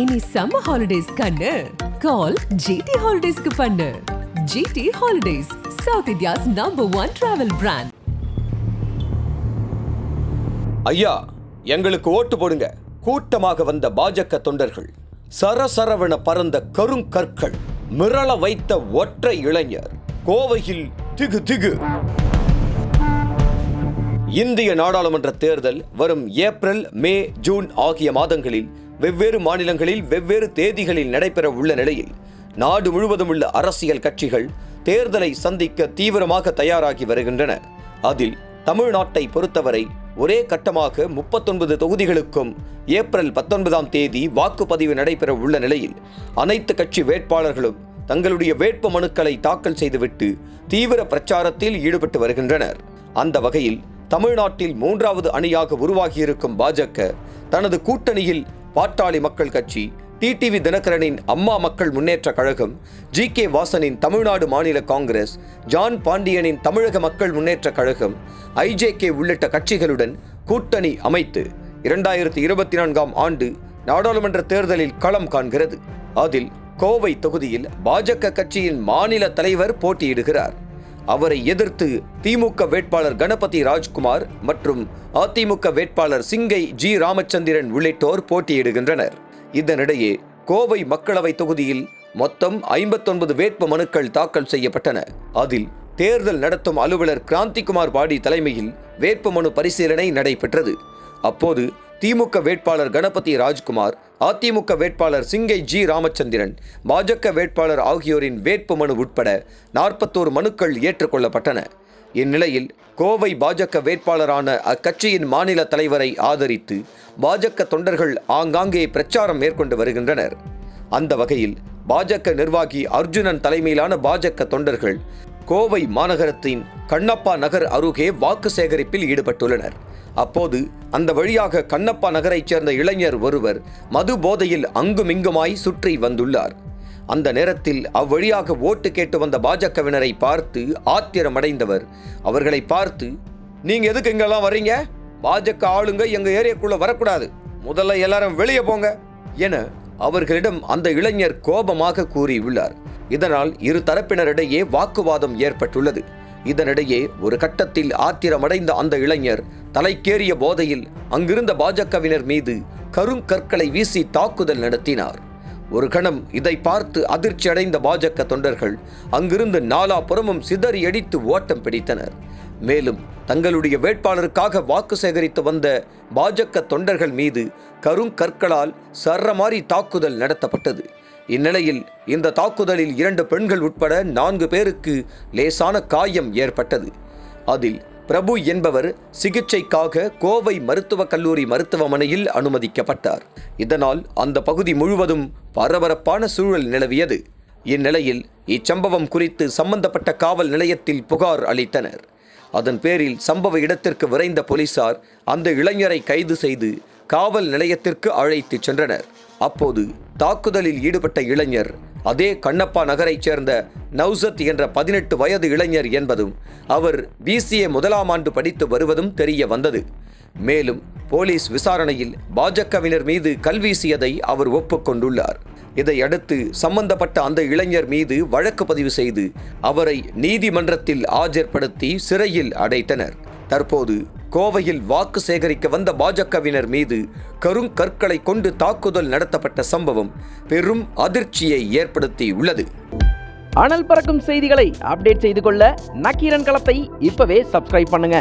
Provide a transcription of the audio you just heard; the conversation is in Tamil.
இனி சம்மர் ஹாலிடேஸ் கண்ணு. கால் ஜிடி ஹாலிடேஸ்க்கு பண்ணு. GT holidays South India's number one travel brand ஐயா எங்களுக்கு ஓட்டு போடுங்க. கூட்டமாக வந்த பாஜக தொண்டர்கள் சரசரவென பறந்த கருங்கற்கள் மிரள வைத்த ஒற்றை இளைஞர் கோவையில் திகு திகு. இந்திய நாடாளுமன்ற தேர்தல் வரும் ஏப்ரல் மே ஜூன் ஆகிய மாதங்களில் வெவ்வேறு மாநிலங்களில் வெவ்வேறு தேதிகளில் நடைபெற உள்ள நிலையில் நாடு முழுவதும் உள்ள அரசியல் கட்சிகள் தேர்தலை சந்திக்க தீவிரமாக தயாராகி வருகின்றன. அதில் தமிழ்நாட்டை பொறுத்தவரை ஒரே கட்டமாக முப்பத்தொன்பது தொகுதிகளுக்கும் ஏப்ரல் பத்தொன்பதாம் தேதி வாக்குப்பதிவு நடைபெற உள்ள நிலையில் அனைத்து கட்சி வேட்பாளர்களும் தங்களுடைய வேட்பு மனுக்களை தாக்கல் செய்துவிட்டு தீவிர பிரச்சாரத்தில் ஈடுபட்டு வருகின்றனர். அந்த வகையில் தமிழ்நாட்டில் மூன்றாவது அணியாக உருவாகியிருக்கும் பாஜக தனது கூட்டணியில் பாட்டாளி மக்கள் கட்சி டிடிவி தினகரனின் அம்மா மக்கள் முன்னேற்ற கழகம் ஜி கே வாசனின் தமிழ்நாடு மாநில காங்கிரஸ் ஜான் பாண்டியனின் தமிழக மக்கள் முன்னேற்ற கழகம் ஐஜேகே உள்ளிட்ட கட்சிகளுடன் கூட்டணி அமைத்து இரண்டாயிரத்தி இருபத்தி நான்காம் ஆண்டு நாடாளுமன்ற தேர்தலில் களம் காண்கிறது. அதில் கோவை தொகுதியில் பாஜக கட்சியின் மாநில தலைவர் போட்டியிடுகிறார். அவரை எதிர்த்து திமுக வேட்பாளர் கணபதி ராஜ்குமார் மற்றும் அதிமுக வேட்பாளர் சிங்கை ஜி ராமச்சந்திரன் உள்ளிட்டோர் போட்டியிடுகின்றனர். இதனிடையே கோவை மக்களவை தொகுதியில் மொத்தம் ஐம்பத்தொன்பது வேட்பு மனுக்கள் தாக்கல் செய்யப்பட்டன. அதில் தேர்தல் நடத்தும் அலுவலர் கிராந்திகுமார் பாடி தலைமையில் வேட்புமனு பரிசீலனை நடைபெற்றது. அப்போது திமுக வேட்பாளர் கணபதி ராஜ்குமார் அதிமுக வேட்பாளர் சிங்கை ஜி ராமச்சந்திரன் பாஜக வேட்பாளர் ஆகியோரின் வேட்பு மனு உட்பட நாற்பத்தோரு மனுக்கள் ஏற்றுக்கொள்ளப்பட்டன. இந்நிலையில் கோவை பாஜக வேட்பாளரான அக்கட்சியின் மாநில தலைவரை ஆதரித்து பாஜக தொண்டர்கள் ஆங்காங்கே பிரச்சாரம் மேற்கொண்டு வருகின்றனர். அந்த வகையில் பாஜக நிர்வாகி அர்ஜுனன் தலைமையிலான பாஜக தொண்டர்கள் கோவை மாநகரத்தின் கண்ணப்பா நகர் அருகே வாக்கு சேகரிப்பில் ஈடுபட்டுள்ளனர். அப்போது அந்த வழியாக கண்ணப்பா நகரைச் சேர்ந்த இளைஞர் ஒருவர் மது போதையில் அங்குமிங்குமாய் சுற்றி வந்துள்ளார். அந்த நேரத்தில் அவ்வழியாக ஓட்டு கேட்டு வந்த பாஜகவினரை பார்த்து ஆத்திரமடைந்தவர். அவர்களை பார்த்து நீங்க எதுக்கு இங்கெல்லாம் வர்றீங்க? பாஜக ஆளுங்க எங்க ஏரியாக்குள்ள வரக்கூடாது. முதல்ல எல்லாரும் வெளியே போங்க. என அவர்களிடம் அந்த இளைஞர் கோபமாக கூறியுள்ளார். இதனால் இரு தரப்பினரிடையே வாக்குவாதம் ஏற்பட்டுள்ளது. இதனிடையே ஒரு கட்டத்தில் ஆத்திரமடைந்த அந்த இளைஞர் தலைக்கேறிய போதையில் அங்கிருந்த பாஜகவினர் மீது கருங்கற்களை வீசி தாக்குதல் நடத்தினார். ஒரு கணம் இதை பார்த்து அதிர்ச்சி அடைந்த பாஜக தொண்டர்கள் அங்கிருந்து நாலாபுறமும் சிதறி அடித்து ஓட்டம் பிடித்தனர். மேலும் தங்களுடைய வேட்பாளருக்காக வாக்கு சேகரித்து வந்த பாஜக தொண்டர்கள் மீது கருங்கற்களால் சர்றமாரி தாக்குதல் நடத்தப்பட்டது. இந்நிலையில் இந்த தாக்குதலில் இரண்டு பெண்கள் உட்பட நான்கு பேருக்கு லேசான காயம் ஏற்பட்டது. அதில் பிரபு என்பவர் சிகிச்சைக்காக கோவை மருத்துவக் கல்லூரி மருத்துவமனையில் அனுமதிக்கப்பட்டார். இதனால் அந்த பகுதி முழுவதும் பரபரப்பான சூழல் நிலவியது. இந்நிலையில் இச்சம்பவம் குறித்து சம்பந்தப்பட்ட காவல் நிலையத்தில் புகார் அளித்தனர். அதன் பேரில் சம்பவ இடத்திற்கு விரைந்த போலீசார் அந்த இளைஞரை கைது செய்து காவல் நிலையத்திற்கு அழைத்துச் சென்றனர். அப்போது தாக்குதலில் ஈடுபட்ட இளைஞர் அதே கண்ணப்பா நகரைச் சேர்ந்த நவ்சத் என்ற பதினெட்டு வயது இளைஞர் என்பதும் அவர் பிசிஏ முதலாம் ஆண்டு படித்து வருவதும் தெரிய வந்தது. மேலும் போலீஸ் விசாரணையில் பாஜகவினர் மீது கல்வீசியதை அவர் ஒப்புக்கொண்டுள்ளார் இதையடுத்து சம்பந்தப்பட்ட அந்த இளைஞர் மீது வழக்கு பதிவு செய்து அவரை நீதிமன்றத்தில் ஆஜர்படுத்தி சிறையில் அடைத்தனர். தற்போது கோவையில் வாக்கு சேகரிக்க வந்த பாஜகவினர் மீது கருங்கற்களை கொண்டு தாக்குதல் நடத்தப்பட்ட சம்பவம் பெரும் அதிர்ச்சியை ஏற்படுத்தி உள்ளது அனல் பறக்கும் செய்திகளை அப்டேட் செய்து கொள்ள நக்கீரன் களத்தை இப்பவே சப்ஸ்கிரைப் பண்ணுங்க.